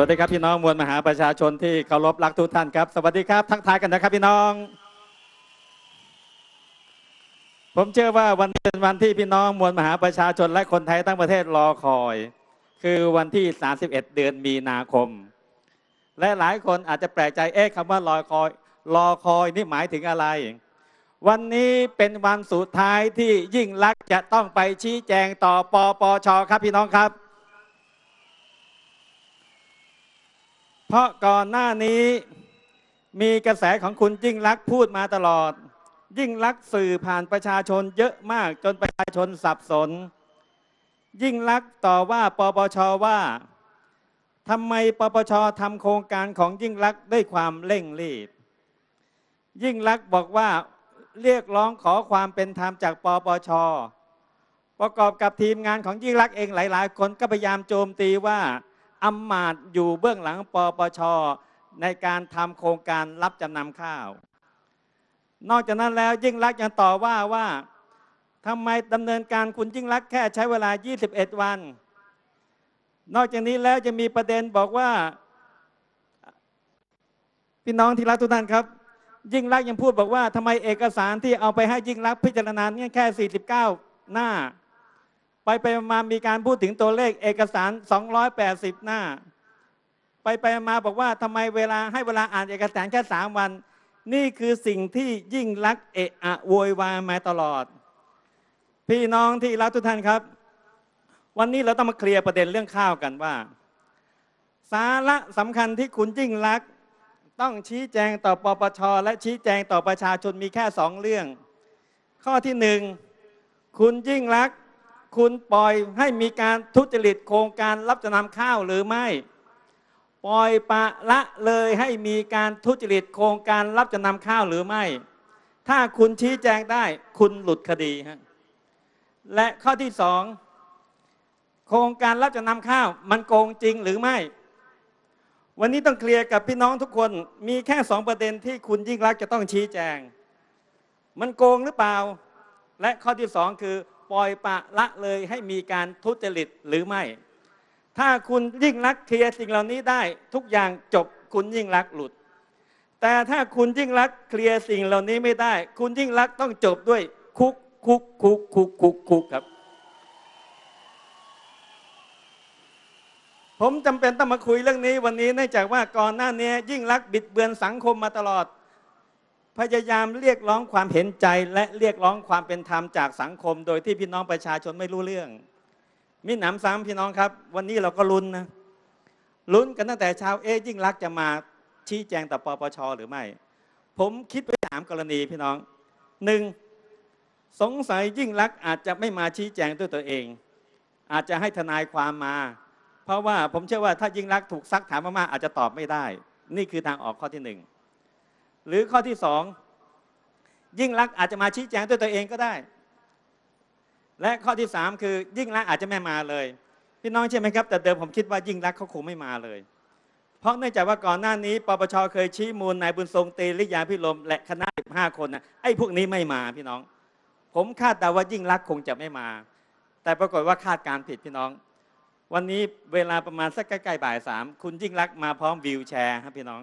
วัสดีครับพี่น้องมวลมหาประชาชนที่เคารพรักทุกท่านครับ สวัสดีครับ ทักทายกันนะครับพี่น้อง ผมเชื่อว่าวันเป็นวันที่พี่น้องมวลมหาประชาชนและคนไทยทั้งประเทศรอคอย คือวันที่ 31 เดือนมีนาคม และหลายคนอาจจะแปลกใจเอ๊ะคำว่ารอคอยรอคอยนี่หมายถึงอะไร วันนี้เป็นวันสุดท้ายที่ยิ่งลักษณ์จะต้องไปชี้แจงต่อปปชครับพี่น้องครับ เพราะก่อนหน้านี้มีกระแสของคุณยิ่งลักษณ์พูดมาตลอด ยิ่งลักษณ์สื่อผ่านประชาชนเยอะมากจนประชาชนสับสน ยิ่งลักษณ์ต่อว่าปปชว่าทำไมปปชทำโครงการของยิ่งลักษณ์ด้วยความเร่งรีบ ยิ่งลักษณ์บอกว่าเรียกร้องขอความเป็นธรรมจากปปช ประกอบกับทีมงานของยิ่งลักษณ์เองหลาย ๆ คนก็พยายามโจมตีว่า อำมาตย์อยู่เบื้องหลังปปชในการทำโครงการรับจำนำข้าว นอกจากนั้นแล้วยิ่งลักษณ์ยังต่อว่าว่าทำไมดำเนินการคุณยิ่งลักษณ์แค่ใช้เวลา 21 วัน นอกจากนี้แล้วจะมีประเด็นบอกว่า พี่น้องที่รักทุกท่านครับ ยิ่งรักษณ์ยังพูดบอกว่าทำไมเอกสารที่เอาไปให้ยิ่งรักษณ์พิจารณาเนี่ยแค่ 49 หน้า ไปไปมามีการพูดถึงตัวเลขเอกสาร 280 หน้า ไปไปมาบอกว่าทำไมเวลาให้เวลาอ่านเอกสารแค่3วัน นี่คือสิ่งที่ยิ่งรักษณ์เอะอะโวยวายมาตลอด พี่น้องที่รักทุกท่านครับ วันนี้เราต้องมาเคลียร์ประเด็นเรื่องข้าวกันว่า สาระสำคัญที่คุณยิ่งรักษณ์ต้องชี้แจงต่อปปชและชี้แจงต่อประชาชนมีแค่สองเรื่อง ข้อที่หนึ่งคุณยิ่งรักษณ์ คุณปล่อยให้มีการทุจริตโครงการรับจำนำข้าวหรือไม่ ปล่อยปะละเลยให้มีการทุจริตโครงการรับจำนำข้าวหรือไม่ ถ้าคุณชี้แจงได้คุณหลุดคดีฮะและข้อที่สองโครงการรับจำนำข้าว มันโกงจริงหรือไม่ วันนี้ต้องเคลียร์กับพี่น้องทุกคนมีแค่สองประเด็นที่คุณยิ่งรักจะต้องชี้แจง มันโกงหรือเปล่า และข้อที่สองคือ ปล่อยปละละเลยให้มีการทุจริตหรือไม่ ถ้าคุณยิ่งรักเคลียร์สิ่งเหล่านี้ได้ทุกอย่างจบคุณยิ่งรักหลุด แต่ถ้าคุณยิ่งรักเคลียร์สิ่งเหล่านี้ไม่ได้ คุณยิ่งรักต้องจบด้วยคุกคุกคุกคุกคุกคุกครับ ผมจำเป็นต้องมาคุยเรื่องนี้วันนี้เนื่องจากว่าก่อนหน้านี้ยิ่งรักบิดเบือนสังคมมาตลอด พยายามเรียกร้องความเห็นใจและเรียกร้องความเป็นธรรมจากสังคม โดยที่พี่น้องประชาชนไม่รู้เรื่องมิหนำซ้ำพี่น้องครับ วันนี้เราก็ลุ้นนะลุ้นกันตั้งแต่เช้าเอ๊ยิ่งรักษณ์จะมาชี้แจงต่อปปชหรือไม่ ผมคิดไว้สามกรณีพี่น้องหนึ่งสงสัยยิ่งรักษณ์อาจจะไม่มาชี้แจงด้วยตัวเอง อาจจะให้ทนายความมา เพราะว่าผมเชื่อว่าถ้ายิ่งรักษณ์ถูกซักถามมากๆอาจจะตอบไม่ได้ นี่คือทางออกข้อที่หนึ่ง หรือข้อที่สองยิ่งรักอาจจะมาชี้แจงด้วยตัวเองก็ได้ และข้อที่สามคือ ยิ่งรักอาจจะไม่มาเลย พี่น้องใช่ไหมครับ แต่เดิมผมคิดว่ายิ่งรักเขาคงไม่มาเลย เพราะเนื่องจากว่าก่อนหน้านี้ปปชเคยชี้มูลนายบุญทรงเตลิยาพิรมและคณะ15คนนะไอ้พวกนี้ไม่มาพี่น้อง ผมคาดเดาว่ายิ่งรักคงจะไม่มา แต่ปรากฏว่าคาดการผิดพี่น้อง วันนี้เวลาประมาณสักใกล้ๆบ่ายสามคุณยิ่งรักมาพร้อมวิวแชร์ครับพี่น้อง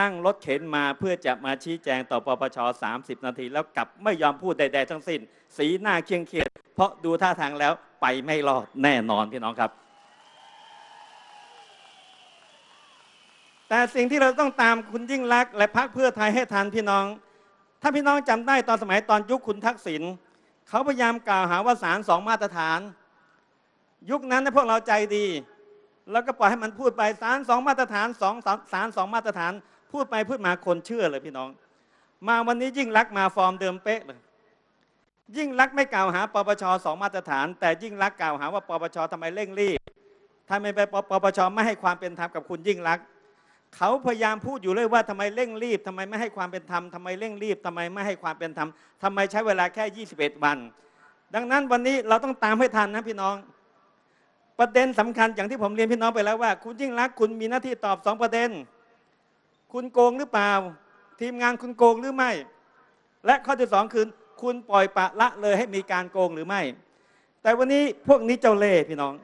นั่งรถเข็นมาเพื่อจะมาชี้แจงต่อปปช 30 นาที แล้วกลับไม่ยอมพูดใดๆทั้งสิ้น สีหน้าเคร่งเคียดเพราะดูท่าทางแล้วไปไม่รอดแน่นอนพี่น้องครับ แต่สิ่งที่เราต้องตามคุณยิ่งรักและพรรคเพื่อไทยให้ทันพี่น้อง ถ้าพี่น้องจำได้ตอนสมัยตอนยุคคุณทักษิณเขาพยายามกล่าวหาว่าสารสองมาตรฐาน ยุคนั้นนะพวกเราใจดี แล้วก็ปล่อยให้มันพูดไปสารสองมาตรฐานสองสารสองมาตรฐาน พูดไปพูดมาคนเชื่อเลยพี่น้อง มาวันนี้ยิ่งรักมาฟอร์มเดิมเป๊ะเลย ยิ่งรักไม่กล่าวหาปปชสองมาตรฐาน แต่ยิ่งรักกล่าวหาว่าปปชทำไมเร่งรีบทำไมไปปปชไม่ให้ความเป็นธรรมกับคุณยิ่งรักเขาพยายามพูดอยู่เลยว่าทำไมเร่งรีบทำไมไม่ให้ความเป็นธรรมทำไมเร่งรีบทำไมไม่ให้ความเป็นธรรมทำไมใช้เวลาแค่ 21 วัน ดังนั้นวันนี้เราต้องตามให้ทันนะพี่น้อง ประเด็นสำคัญอย่างที่ผมเรียนพี่น้องไปแล้วว่า คุณยิ่งรักคุณมีหน้าที่ตอบสองประเด็น คุณโกงหรือเปล่า ทีมงานคุณโกงหรือไม่ และข้อที่สองคือคุณปล่อยปะละเลยให้มีการโกงหรือไม่ แต่วันนี้พวกนี้เจ้าเล่ห์พี่น้อง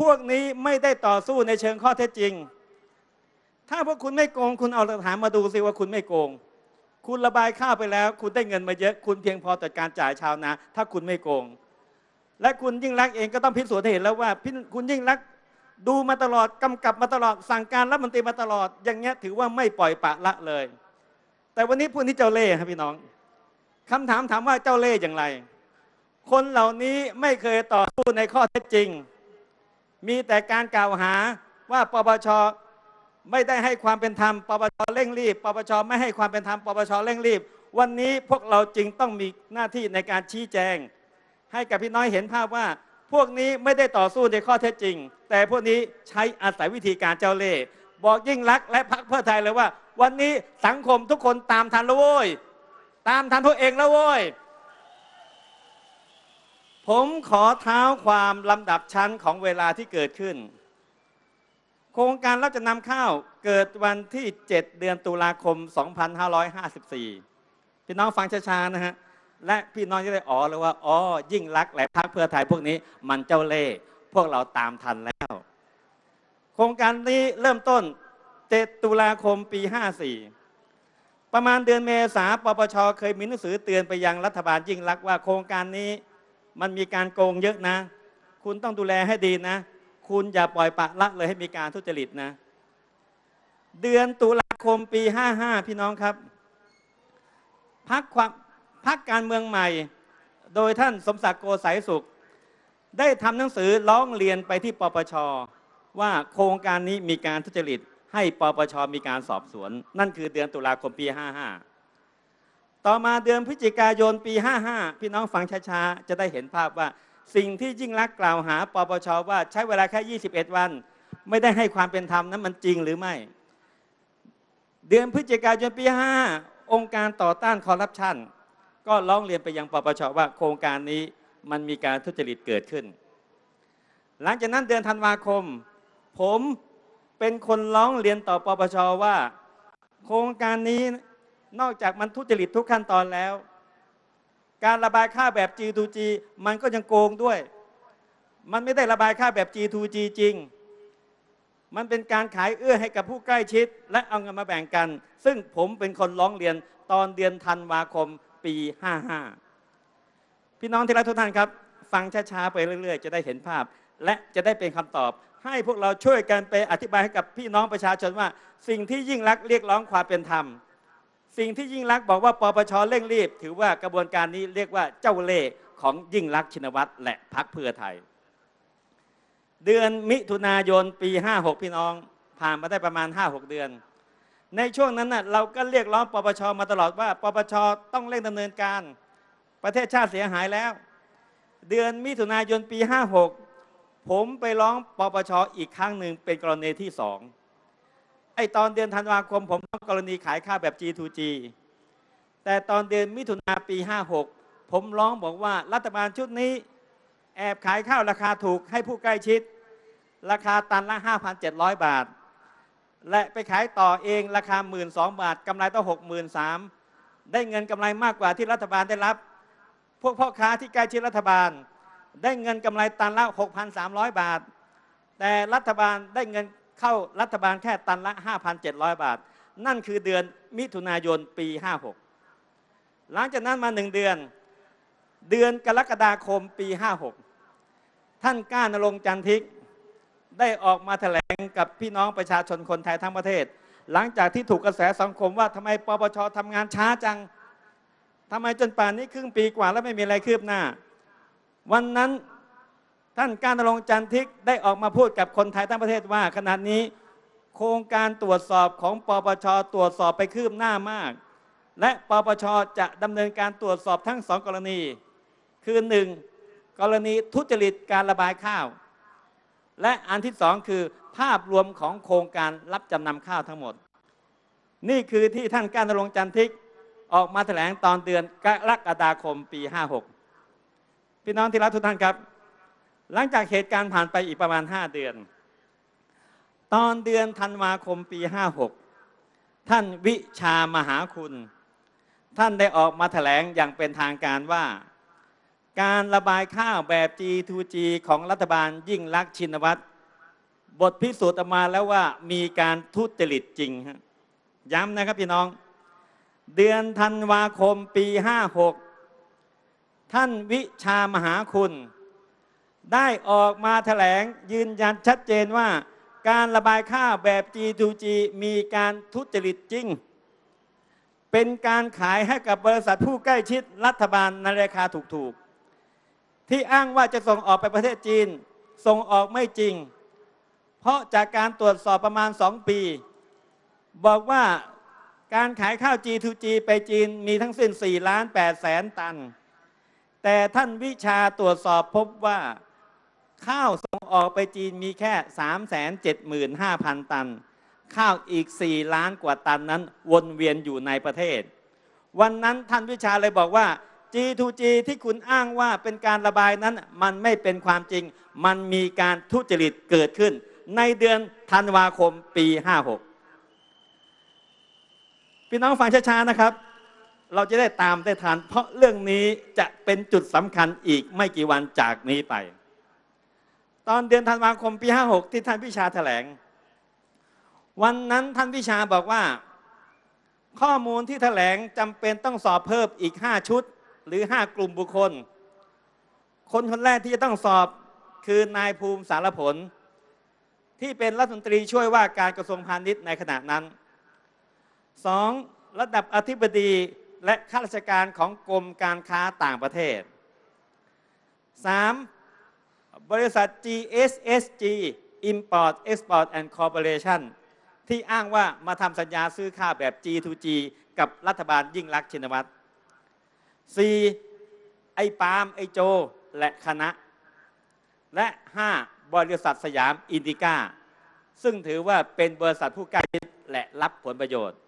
พวกนี้ไม่ได้ต่อสู้ในเชิงข้อเท็จจริง ถ้าพวกคุณไม่โกง คุณเอาหลักฐานมาดูสิว่าคุณไม่โกง คุณระบายข้าวไปแล้ว คุณได้เงินมาเยอะ คุณเพียงพอต่อการจ่ายชาวนา ถ้าคุณไม่โกง และคุณยิ่งรักเองก็ต้องพิสูจน์ให้เห็นแล้วว่าคุณยิ่งรัก ดูมาตลอดกำกับมาตลอด สั่งการรัฐมนตรีมาตลอด อย่างเงี้ยถือว่าไม่ปล่อยปะละเลย แต่วันนี้พูดที่เจ้าเล่ห์ครับพี่น้องคำถามถามว่าเจ้าเล่ห์อย่างไร คนเหล่านี้ไม่เคยต่อสู้ในข้อเท็จจริง มีแต่การกล่าวหาว่าปปชไม่ได้ให้ความเป็นธรรม ปปชเร่งรีบ ปปชไม่ให้ความเป็นธรรม ปปชเร่งรีบ วันนี้พวกเราจึงต้องมีหน้าที่ในการชี้แจง ให้กับพี่น้อยเห็นภาพว่า พวกนี้ไม่ได้ต่อสู้ในข้อเท็จจริง แต่พวกนี้ใช้อาศัยวิธีการเจ้าเล่ห์บอกยิ่งรักและพรรคเพื่อไทยเลยว่า วันนี้สังคมทุกคนตามทันแล้วโว้ยตามทันพวกเองแล้วโว้ยผมขอเท้าความลำดับชั้นของเวลาที่เกิดขึ้น โครงการรับจำนำข้าวเกิดวันที่ 7 เดือนตุลาคม 2554 พี่น้องฟังช้าๆนะฮะ และพี่น้องจะได้อ๋อเลยว่าอ๋อยิ่งรักและพรรคเพื่อไทยพวกนี้มันเจ้าเล่ห์พวกเราตามทันแล้ว โครงการนี้เริ่มต้น 7 ตุลาคมปี 54 ประมาณเดือนเมษาปปชเคยมีหนังสือเตือนไปยังรัฐบาลยิ่งรักว่าโครงการนี้มันมีการโกงเยอะนะ คุณต้องดูแลให้ดีนะ คุณอย่าปล่อยปะละเลยให้มีการทุจริตนะ เดือนตุลาคมปี 55 พี่น้องครับพักความ พักการเมืองใหม่ โดยท่านสมศักดิ์โกสายสุข ได้ทำหนังสือร้องเรียนไปที่ปปชว่าโครงการนี้มีการทุจริต ให้ปปชมีการสอบสวน นั่นคือเดือนตุลาคมปี 55 ต่อมาเดือนพฤศจิกายนปี 55 พี่น้องฟังช้าๆ จะได้เห็นภาพว่าสิ่งที่ยิ่งรักษณ์กล่าวหาปปชว่าใช้เวลาแค่ 21 วัน ไม่ได้ให้ความเป็นธรรมนั้นมันจริงหรือไม่ เดือนพฤศจิกายนปี 5 องค์การต่อต้านคอร์รัปชัน ก็ร้องเรียนไปยังปปชว่าโครงการนี้มันมีการทุจริตเกิดขึ้น หลังจากนั้นเดือนธันวาคม ผมเป็นคนร้องเรียนต่อปปชว่า โครงการนี้นอกจากมันทุจริตทุกขั้นตอนแล้ว การระบายค่าแบบ G2G มันก็ยังโกงด้วย มันไม่ได้ระบายค่าแบบ G2G จริง มันเป็นการขายเอื้อให้กับผู้ใกล้ชิด และเอาเงินมาแบ่งกัน ซึ่งผมเป็นคนร้องเรียนตอนเดือนธันวาคม ปี 55 พี่น้องที่รักทุกท่านครับ ฟังช้าๆไปเรื่อย ๆ จะได้เห็นภาพ และจะได้เป็นคำตอบ ให้พวกเราช่วยกันไปอธิบายให้กับพี่น้องประชาชนว่า สิ่งที่ยิ่งรักษณ์เรียกร้องความเป็นธรรม สิ่งที่ยิ่งรักษณ์บอกว่าปปชเร่งรีบ ถือว่ากระบวนการนี้เรียกว่าเจ้าเล่ห์ของยิ่งรักษณ์ชินวัตรและพรรคเพื่อไทย เดือนมิถุนายนปี 56 พี่น้อง ผ่านมาได้ประมาณ 5-6 เดือน ในช่วงนั้นน่ะเราก็เรียกร้องปปชมาตลอดว่าปปชต้องเร่งดำเนินการ ประเทศชาติเสียหายแล้ว เดือนมิถุนายนปี 56 ผมไปร้องปปชอีกครั้งหนึ่งเป็นกรณีที่สองไอตอนเดือนธันวาคมผมร้องกรณีขายข้าวแบบ G2G แต่ตอนเดือนมิถุนาปี 56 ผมร้องบอกว่ารัฐบาลชุดนี้ แอบขายข้าวราคาถูกให้ผู้ใกล้ชิด ราคาตันละ 5,700 บาท และไปขายต่อเองราคา 1 2 0 0 0บาทกำไรต้อง63,000ได้เงินกำไรมากกว่าที่รัฐบาลได้รับ พวกพ่อค้าที่ใกล้ชิดรัฐบาล ได้เงินกำไรตันละ 6,300 บาท แต่รัฐบาลได้เงินเข้ารัฐบาลแค่ตันละ 5,700 บาท นั่นคือเดือนมิถุนายนปี 56 หลังจากนั้นมาหนึ่งเดือน เดือนกรกฎาคมปี 56 ท่านก้านรงจันทิก ได้ออกมาแถลงกับพี่น้องประชาชนคนไทยทั้งประเทศ หลังจากที่ถูกกระแสสังคมว่าทำไมปปชทำงานช้าจังทำไมจนป่านนี้ครึ่งปีกว่าแล้วไม่มีอะไรคืบหน้า วันนั้นท่านการณรงค์จันทิกได้ออกมาพูดกับคนไทยทั้งประเทศว่าขณะนี้ โครงการตรวจสอบของปปชตรวจสอบไปคืบหน้ามาก และปปชจะดำเนินการตรวจสอบทั้งสองกรณี คือหนึ่งกรณีทุจริตการระบายข้าว และอันที่สองคือภาพรวมของโครงการรับจำนำข้าวทั้งหมด นี่คือที่ท่านการณรงค์จันทิกออกมาแถลงตอนเดือนกรกฎาคมปี 56 พี่น้องที่รักทุกท่านครับ หลังจากเหตุการณ์ผ่านไปอีกประมาณ 5 เดือน ตอนเดือนธันวาคมปี 56 ท่านวิชามหาคุณ ท่านได้ออกมาแถลงอย่างเป็นทางการว่า การระบายข้าวแบบ G2G ของรัฐบาลยิ่งลักษณ์ชินวัตรบทพิสูจน์ออกมาแล้วว่ามีการทุจริตจริงฮะย้ำนะครับพี่น้อง เดือนธันวาคมปี 56 ท่านวิชามหาคุณ ได้ออกมาแถลงยืนยันชัดเจนว่า การระบายข้าวแบบ G2G มีการทุจริตจริง เป็นการขายให้กับบริษัทผู้ใกล้ชิดรัฐบาลในราคาถูกๆ ที่อ้างว่าจะส่งออกไปประเทศจีน ส่งออกไม่จริง เพราะจากการตรวจสอบประมาณ 2 ปี บอกว่าการขายข้าว G2G ไปจีนมีทั้งสิ้น4ล้าน8แสนตัน แต่ท่านวิชาตรวจสอบพบว่าข้าวส่งออกไปจีนมีแค่ 375,000 ตัน ข้าวอีก 4 ล้านกว่าตันนั้นวนเวียนอยู่ในประเทศ วันนั้นท่านวิชาเลยบอกว่า G2G ที่คุณอ้างว่าเป็นการระบายนั้น มันไม่เป็นความจริง มันมีการทุจริตเกิดขึ้น ในเดือนธันวาคมปี 56 พี่น้องฟังช้าๆนะครับ เราจะได้ตามได้ทัน เพราะเรื่องนี้จะเป็นจุดสำคัญอีกไม่กี่วันจากนี้ไป ตอนเดือนธันวาคมปี 56 ที่ท่านพิชาแถลง วันนั้นท่านพิชาบอกว่าข้อมูลที่แถลงจำเป็นต้องสอบเพิ่มอีก 5 ชุด หรือ 5 กลุ่มบุคคล คนคนแรกที่จะต้องสอบคือนายภูมิสารผล ที่เป็นรัฐมนตรีช่วยว่าการกระทรวงพาณิชย์ในขณะนั้น 2. ระดับอธิบดีและข้าราชการของกรมการค้าต่างประเทศ 3. บริษัท GSSG Import Export and Corporation ที่อ้างว่ามาทำสัญญาซื้อข้าวแบบ G2G กับรัฐบาลยิ่งลักษณ์ชินวัตร 4. ไอ้ปาล์มไอ้โจและคณะ และ 5. บริษัทสยามอินดิก้า ซึ่งถือว่าเป็นบริษัทผู้ใกล้ชิดและรับผลประโยชน์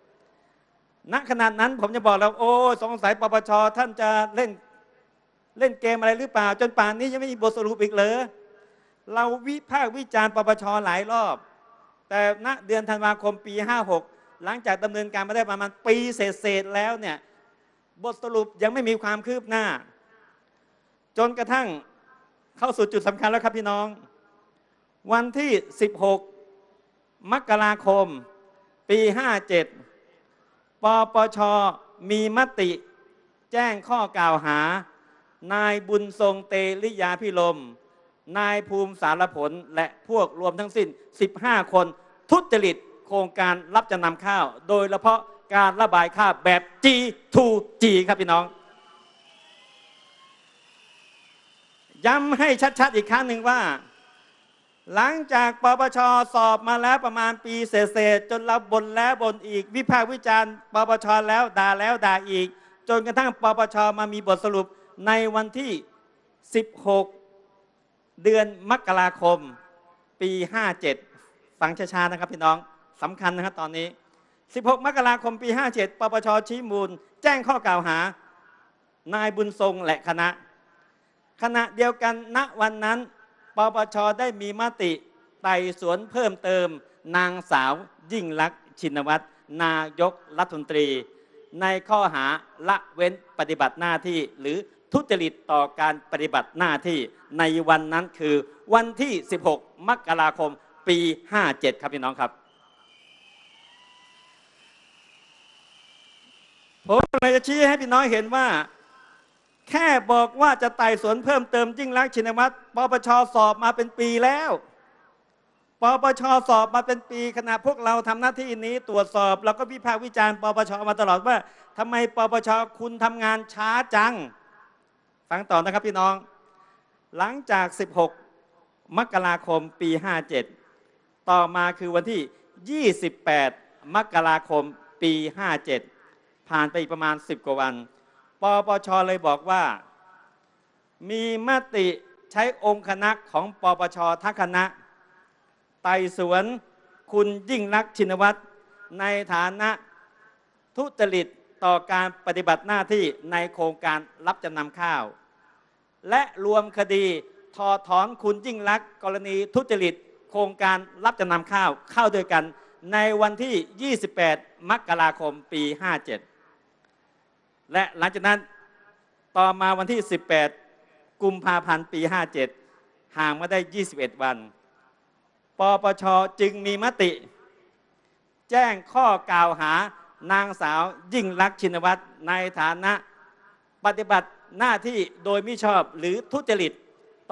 ณขณะนั้นผมจะบอกแล้วโอ้สงสัยปปชท่านจะเล่นเล่นเกมอะไรหรือเปล่า จนป่านนี้ยังไม่มีบทสรุปอีกเลยเราวิพากษ์วิจารณ์ปปชหลายรอบ แต่ณเดือนธันวาคมปี 56 หลังจากดำเนินการมาได้ประมาณปีเศษๆแล้วเนี่ย บทสรุปยังไม่มีความคืบหน้า จนกระทั่งเข้าสู่จุดสำคัญแล้วครับพี่น้อง วันที่ 16 มกราคม ปี 57 ปปช มีมติแจ้งข้อกล่าวหา นายบุญทรงเตลิยาพิลม นายภูมิสารผลและพวกรวมทั้งสิ้น 15 คน ทุจริตโครงการรับจำนำข้าว โดยเฉพาะ การระบายข้าแบบ G2G ครับพี่น้อง ย้ำให้ชัดๆอีกครั้งหนึ่งว่า หลังจากปปชสอบมาแล้วประมาณปีเศษๆจนเราบนแล้วบนอีก วิพากษ์วิจารณ์ปปชแล้วด่าแล้วด่าอีก จนกระทั่งปปชมามีบทสรุปในวันที่ 16 เดือนมกราคม ปี 57 ฟังช้าๆนะครับพี่น้องสำคัญนะครับตอนนี้ 16 มกราคมปี 57 ปปชชี้มูล แจ้งข้อกล่าวหา นายบุญทรงและคณะ ขณะเดียวกันณวันนั้น ปปชได้มีมติไต่สวนเพิ่มเติม นางสาวยิ่งลักษณ์ชินวัตรนายกรัฐมนตรี ในข้อหาละเว้นปฏิบัติหน้าที่ หรือทุจริตต่อการปฏิบัติหน้าที่ในวันนั้นคือวันที่ 16 มกราคม ปี 57 ครับพี่น้องครับ ผมเลยจะชี้ให้พี่น้องเห็นว่า แค่บอกว่าจะไต่สวนเพิ่มเติมยิ่งรักชินวัตรปปชสอบมาเป็นปีแล้วปปชสอบมาเป็นปีขณะพวกเราทำหน้าที่นี้ตรวจสอบแล้วก็วิพากษ์วิจารณ์ปปชมาตลอดว่าทำไมปปชคุณทำงานช้าจัง ฟังต่อนะครับพี่น้อง หลังจาก 16 มกราคมปี 57 ต่อมาคือวันที่ 28 มกราคมปี 57 ผ่านไปอีกประมาณ 10 กว่าวัน ปปชเลยบอกว่า มีมติใช้องค์คณะของปปชทั้งคณะ ไต่สวนคุณยิ่งรักษณ์ชินวัตรในฐานะทุจริตต่อการปฏิบัติหน้าที่ในโครงการรับจำนำข้าว และรวมคดีถอดถอนคุณยิ่งรักษณ์กรณีทุจริต โครงการรับจำนำข้าวเข้าด้วยกันในวันที่ 28 มกราคม ปี 57 และหลังจากนั้นต่อมาวันที่ 18 กุมภาพันธ์ปี 57 ห่างมาได้ 21 วัน ปปชจึงมีมติ แจ้งข้อกล่าวหานางสาวยิ่งลักษณ์ชินวัตรในฐานะปฏิบัติหน้าที่โดยมิชอบหรือทุจริต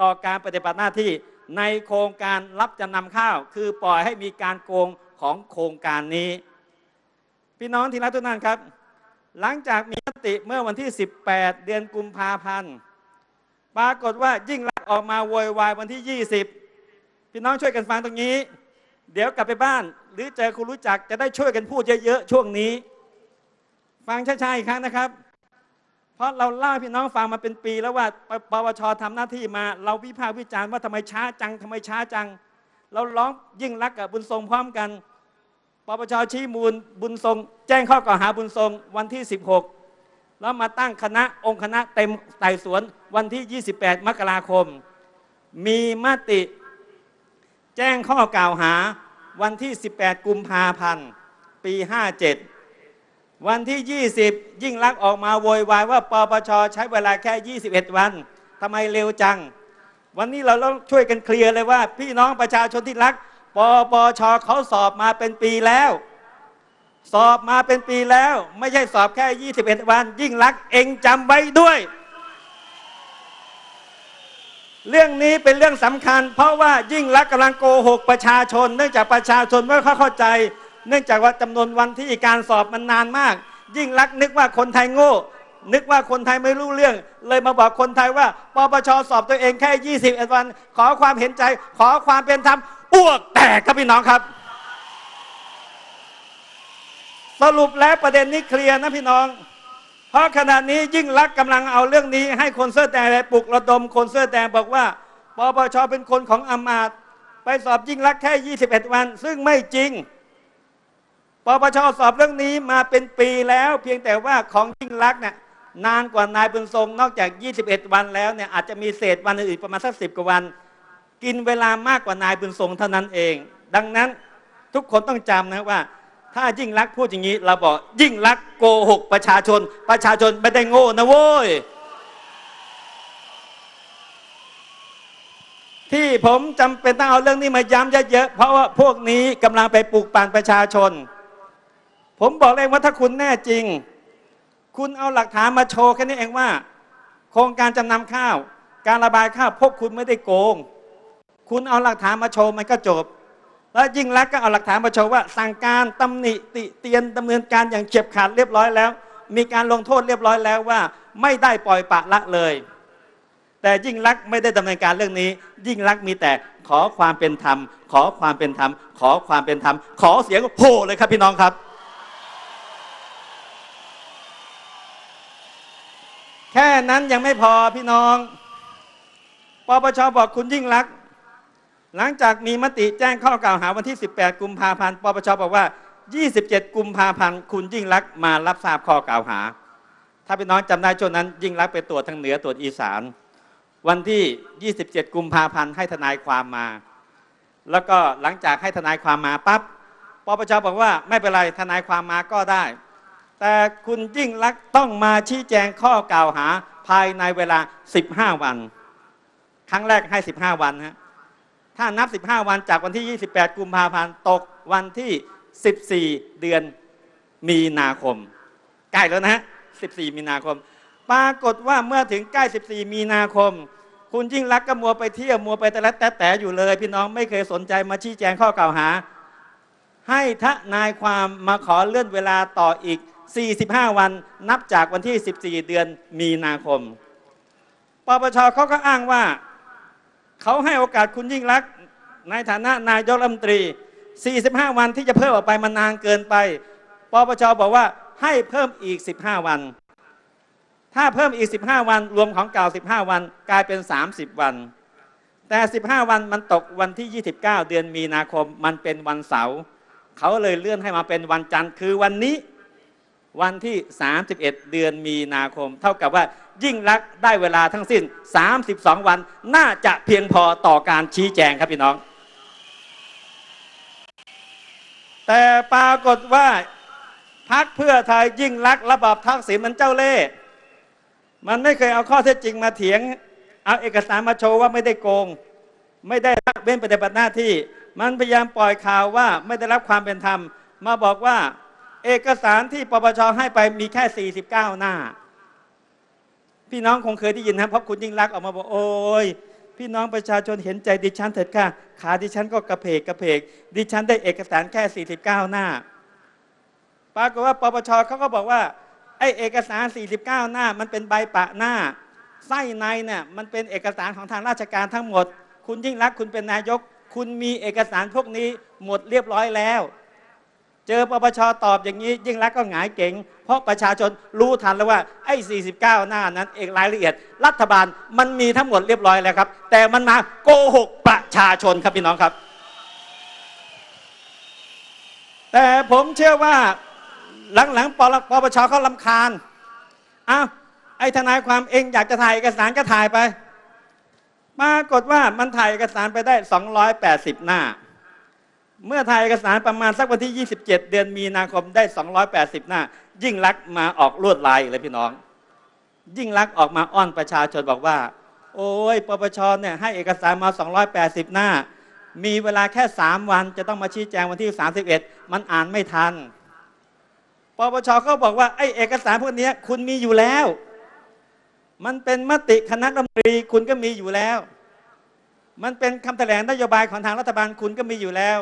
ต่อการปฏิบัติหน้าที่ในโครงการรับจำนำข้าว คือปล่อยให้มีการโกงของโครงการนี้ พี่น้องที่รักทุกท่านครับ หลังจากมีมติเมื่อวันที่ 18 เดือนกุมภาพันธ์ปรากฏว่ายิ่งรักษณ์ออกมาโวยวายวันที่ 20 พี่น้องช่วยกันฟังตรงนี้ เดี๋ยวกลับไปบ้าน หรือเจอคุณรู้จักจะได้ช่วยกันพูดเยอะๆช่วงนี้ ฟังช้าๆอีกครั้งนะครับ เพราะเราเล่าพี่น้องฟังมาเป็นปีแล้วว่าปปวชทำหน้าที่มา เราวิพากษ์วิจารณ์ว่าทำไมช้าจังทำไมช้าจัง เราร้องยิ่งรักกับบุญทรงพร้อมกัน ปปชชี้มูลบุญทรง แจ้งข้อกล่าวหาบุญทรงวันที่ 16 แล้วมาตั้งคณะองค์คณะเต็มไต่สวนวันที่ 28 มกราคม มีมติ แจ้งข้อกล่าวหาวันที่ 18 กุมภาพันธ์ปี 57 วันที่ 20 ยิ่งลักษ์ออกมาโวยวายว่าปปชใช้เวลาแค่ 21 วันทำไมเร็วจัง วันนี้เราต้องช่วยกันเคลียร์เลยว่า พี่น้องประชาชนที่รัก ปปชเขาสอบมาเป็นปีแล้ว สอบมาเป็นปีแล้ว ไม่ใช่สอบแค่ 21 วัน ยิ่งรักเองจำไว้ด้วย เรื่องนี้เป็นเรื่องสำคัญ เพราะว่ายิ่งรักกำลังโกหกประชาชน เนื่องจากประชาชนไม่ค่อยเข้าใจ เนื่องจากว่าจำนวนวันที่การสอบมันนานมาก ยิ่งรักนึกว่าคนไทยโง่นึกว่าคนไทยไม่รู้เรื่อง เลยมาบอกคนไทยว่าปปชสอบตัวเองแค่ 21 วัน ขอความเห็นใจ ขอความเป็นธรรม อ้วกแตกครับพี่น้องครับ สรุปแล้วประเด็นนี้เคลียร์นะพี่น้อง เพราะขณะนี้ยิ่งรักษ์กำลังเอาเรื่องนี้ ให้คนเสื้อแดงไปปลุกระดมคนเสื้อแดงบอกว่าปปชเป็นคนของอำมาตย์ไปสอบยิ่งรักษ์แค่ 21 วัน ซึ่งไม่จริงปปชสอบเรื่องนี้มาเป็นปีแล้ว เพียงแต่ว่าของยิ่งรักษ์เนี่ยนานกว่านายบุญทรงนอกจาก 21 วันแล้วเนี่ยอาจจะมีเศษวันอื่นประมาณสักสิบกว่าวัน กินเวลามากกว่านายบุญทรงเท่านั้นเอง ดังนั้นทุกคนต้องจำนะว่า ถ้ายิ่งรักพูดอย่างนี้ เราบอกยิ่งรักโกหกประชาชน ประชาชนไม่ได้โง่นะโว้ยที่ผมจำเป็นต้องเอาเรื่องนี้มาย้ำเยอะๆเพราะว่าพวกนี้กำลังไปปลูกปั่นประชาชน ผมบอกเลยว่าถ้าคุณแน่จริง คุณเอาหลักฐานมาโชว์แค่นี้เองว่า โครงการจำนำข้าว การระบายข้าวพวกคุณไม่ได้โกง คุณเอาหลักฐานมาโชว์มันก็จบ แล้วยิ่งรักก็เอาหลักฐานมาโชว์ว่า สั่งการตำหนิติเตียนดำเนินการอย่างเฉียบขาดเรียบร้อยแล้ว มีการลงโทษเรียบร้อยแล้วว่า ไม่ได้ปล่อยปะละเลย แต่ยิ่งรักไม่ได้ดำเนินการเรื่องนี้ ยิ่งรักมีแต่ขอความเป็นธรรม ขอความเป็นธรรม ขอความเป็นธรรม ขอเสียงโห่เลยครับพี่น้องครับแค่นั้นยังไม่พอพี่น้อง ปปชบอกคุณยิ่งรัก หลังจากมีมติแจ้งข้อกล่าวหาวันที่ 18 กุมภาพันธ์ปปชบอกว่า 27 กุมภาพันธ์คุณยิ่งรักมารับทราบข้อกล่าวหา ถ้าพี่น้องจำได้ช่วงนั้น ยิ่งรักไปตรวจทางเหนือตรวจอีสาน วันที่ 27 กุมภาพันธ์ให้ทนายความมา แล้วก็หลังจากให้ทนายความมาปั๊บปปชบอกว่าไม่เป็นไรทนายความมาก็ได้ แต่คุณยิ่งรักต้องมาชี้แจงข้อกล่าวหาภายในเวลา 15 วัน ครั้งแรกให้ 15 วันฮะ ถ้านับ 15 วันจากวันที่ 28 กุมภาพันธ์ตกวันที่ 14 เดือนมีนาคม ใกล้แล้วนะฮะ 14 มีนาคม ปรากฏว่าเมื่อถึงใกล้ 14 มีนาคม คุณยิ่งรักก็มัวไปเที่ยวมัวไปแต่ละแต่แต่อยู่เลย พี่น้องไม่เคยสนใจมาชี้แจงข้อกล่าวหา ให้ทนายความมาขอเลื่อนเวลาต่ออีก 45 วันนับจากวันที่ 14 เดือนมีนาคม ปปชเขาก็อ้างว่า เขาให้โอกาสคุณยิ่งรักในฐานะนายกรัฐมนตรี 45 วันที่จะเพิ่มออกไปมันนานเกินไป ปปชบอกว่าให้เพิ่มอีก 15 วัน ถ้าเพิ่มอีก 15 วัน รวมของเก่า 15 วันกลายเป็น 30 วัน แต่ 15 วันมันตกวันที่ 29 เดือนมีนาคมมันเป็นวันเสาร์เขาเลยเลื่อนให้มาเป็นวันจันทร์คือวันนี้ วันที่ 31 เดือนมีนาคม เท่ากับว่า ยิ่งรักได้เวลาทั้งสิ้น 32 วันน่าจะเพียงพอต่อการชี้แจงครับพี่น้อง แต่ปรากฏว่าพักเพื่อไทยยิ่งรักระบอบทักษิณมันเจ้าเล่ห์มันไม่เคยเอาข้อเท็จจริงมาเถียง เอาเอกสารมาโชว์ว่าไม่ได้โกง ไม่ได้ละเว้นปฏิบัติหน้าที่ มันพยายามปล่อยข่าวว่าไม่ได้รับความเป็นธรรม มาบอกว่า เอกสารที่ปปชให้ไปมีแค่ 49 หน้า พี่น้องคงเคยได้ยินนะเพราะคุณยิ่งรักออกมาบอกโอ้ยพี่น้องประชาชนเห็นใจดิฉันเถิดค่ะ ขาดิฉันก็กระเพกกระเพก ดิฉันได้เอกสารแค่ 49 หน้า ปรากฏว่าปปชเขาก็บอกว่าไอเอกสาร 49 หน้า มันเป็นใบปะหน้า ไส้ในเนี่ยมันเป็นเอกสารของทางราชการทั้งหมด คุณยิ่งรักคุณเป็นนายก คุณมีเอกสารพวกนี้หมดเรียบร้อยแล้ว เจอปปชตอบอย่างนี้ ยิ่งรักก็หงายเก๋งเพราะประชาชนรู้ทันแล้วว่าไอ้ 49 หน้านั้นเอกรายละเอียด รัฐบาลมันมีทั้งหมดเรียบร้อยแล้วครับ แต่มันมาโกหกประชาชนครับพี่น้องครับ แต่ผมเชื่อว่าหลังๆปปปชเขาลำคาญอ้าวไอ้ทนายความเองอยากจะถ่ายเอกสารก็ถ่ายไปปรากฏว่ามันถ่ายเอกสารไปได้ 280 หน้า เมื่อถ่ายเอกสารประมาณสักวันที่ 27 เดือนมีนาคมได้ 280 หน้า ยิ่งลักษณ์มาออกลวดลายเลยพี่น้อง ยิ่งลักษณ์ออกมาอ้อนประชาชนบอกว่า โอ้ยปปชเนี่ยให้เอกสารมา 280 หน้า มีเวลาแค่ 3 วันจะต้องมาชี้แจงวันที่ 31 มันอ่านไม่ทันปปชเขาบอกว่าไอ้เอกสารพวกนี้คุณมีอยู่แล้ว มันเป็นมติคณะรัฐมนตรีคุณก็มีอยู่แล้ว มันเป็นคำแถลงนโยบายของทางรัฐบาลคุณก็มีอยู่แล้ว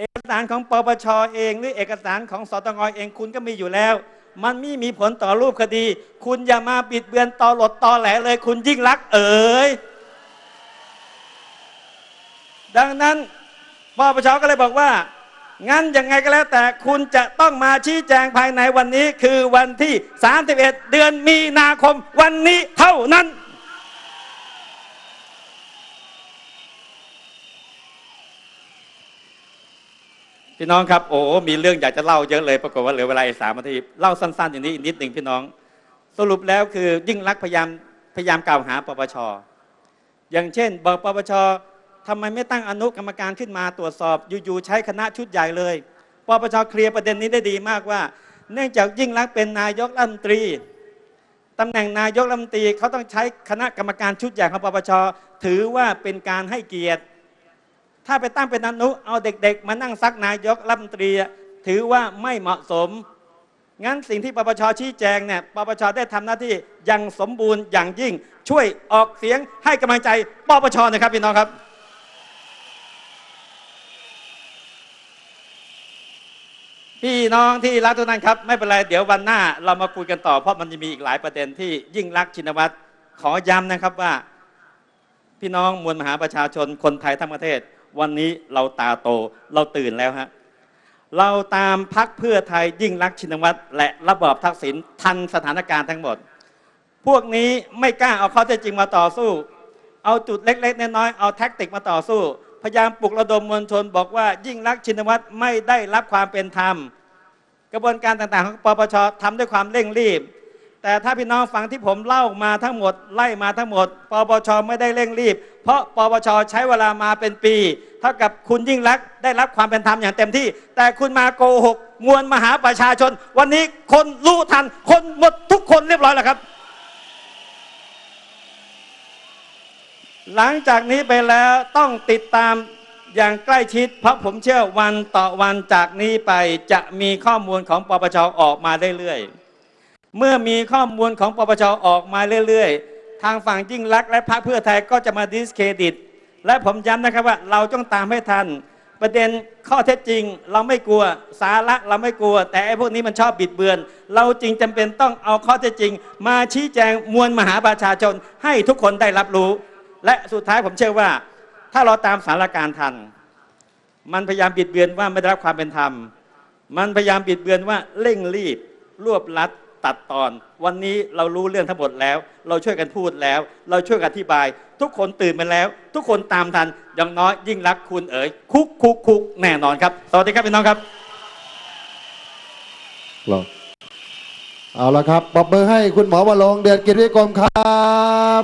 เอกสารของปปชเอง หรือเอกสารของสตงเองคุณก็มีอยู่แล้ว มันไม่มีผลต่อรูปคดี คุณอย่ามาบิดเบือนตอหลดตอแหลเลย คุณยิ่งรักเอ๋ยดังนั้นปปชก็เลยบอกว่างั้นยังไงก็แล้วแต่คุณจะต้องมาชี้แจงภายในวันนี้คือวันที่ 31 เดือนมีนาคมวันนี้เท่านั้น พี่น้องครับโอ้มีเรื่องอยากจะเล่าเยอะเลยปรากฏว่าเหลือเวลาอีกสามนาทีเล่าสั้นๆอย่างนี้นิดหนึ่งพี่น้อง สรุปแล้วคือยิ่งรักพยายามพยายามกล่าวหาปปช อย่างเช่น บอกปปชทำไมไม่ตั้งอนุกรรมการขึ้นมาตรวจสอบอยู่ๆใช้คณะชุดใหญ่เลยปปชเคลียร์ประเด็นนี้ได้ดีมากว่า เนื่องจากยิ่งรักเป็นนายกรัฐมนตรีตำแหน่งนายกรัฐมนตรีเขาต้องใช้คณะกรรมการชุดใหญ่ของปปชถือว่าเป็นการให้เกียรติ ถ้าไปตั้งเป็นอนุเอาเด็ก ๆ มานั่งซักนายกรัฐมนตรีถือว่าไม่เหมาะสม งั้นสิ่งที่ปปชชี้แจงเนี่ยปปชได้ทำหน้าที่อย่างสมบูรณ์อย่างยิ่ง ช่วยออกเสียงให้กำลังใจปปชนะครับพี่น้องครับ พี่น้องที่รักทุกท่านครับ ไม่เป็นไรเดี๋ยววันหน้าเรามาคุยกันต่อเพราะมันจะมีอีกหลายประเด็นที่ยิ่งรักชินวัตรขอย้ำนะครับว่า พี่น้องมวลมหาประชาชนคนไทยทั้งประเทศ วันนี้เราตาโตเราตื่นแล้วฮะเราตามพักเพื่อไทยยิ่งรักชินวัตรและระบอบทักษิณทันสถานการณ์ทั้งหมด พวกนี้ไม่กล้าเอาข้อเท็จจริงมาต่อสู้ เอาจุดเล็กๆน้อยๆเอาแท็กติกมาต่อสู้ พยายามปลุกระดมมวลชน บอกว่ายิ่งรักชินวัตรไม่ได้รับความเป็นธรรม กระบวนการต่างๆของปปชทำด้วยความเร่งรีบ แต่ถ้าพี่น้องฟังที่ผมเล่ามาทั้งหมดไล่มาทั้งหมดปปชไม่ได้เร่งรีบ เพราะปปชใช้เวลามาเป็นปี เท่ากับคุณยิ่งรักได้รับความเป็นธรรมอย่างเต็มที่ แต่คุณมาโกหกมวลมหาประชาชน วันนี้คนรู้ทัน คนหมดทุกคนเรียบร้อยแล้วครับ หลังจากนี้ไปแล้วต้องติดตามอย่างใกล้ชิด เพราะผมเชื่อวันต่อวันจากนี้ไปจะมีข้อมูลของปปชออกมาเรื่อย เมื่อมีข้อมูลของปปชออกมาเรื่อยๆ ทางฝั่งยิ่งรักษณ์และพรรคเพื่อไทยก็จะมาดิสเครดิต และผมย้ำนะครับว่าเราต้องตามให้ทัน ประเด็นข้อเท็จจริง เราไม่กลัวสาระเราไม่กลัว แต่ไอ้พวกนี้มันชอบบิดเบือน เราจริงจำเป็นต้องเอาข้อเท็จจริง มาชี้แจงมวลมหาประชาชนให้ทุกคนได้รับรู้ และสุดท้ายผมเชื่อว่า ถ้าเราตามสานการทัน มันพยายามบิดเบือนว่าไม่ได้รับความเป็นธรรม มันพยายามบิดเบือนว่าเร่งรีบ รวบลัด ตัดตอน วันนี้เรารู้เรื่องทั้งหมดแล้ว เราช่วยกันพูดแล้ว เราช่วยกันอธิบาย ทุกคนตื่นมาแล้ว ทุกคนตามทันอย่างน้อยยิ่งรักคุณเอ๋ยคุกคุกคุกแน่นอนครับสวัสดีครับพี่น้องครับหรอเอาละครับปรบมือให้คุณหมอวรงเดือดกิจวิกรมครับ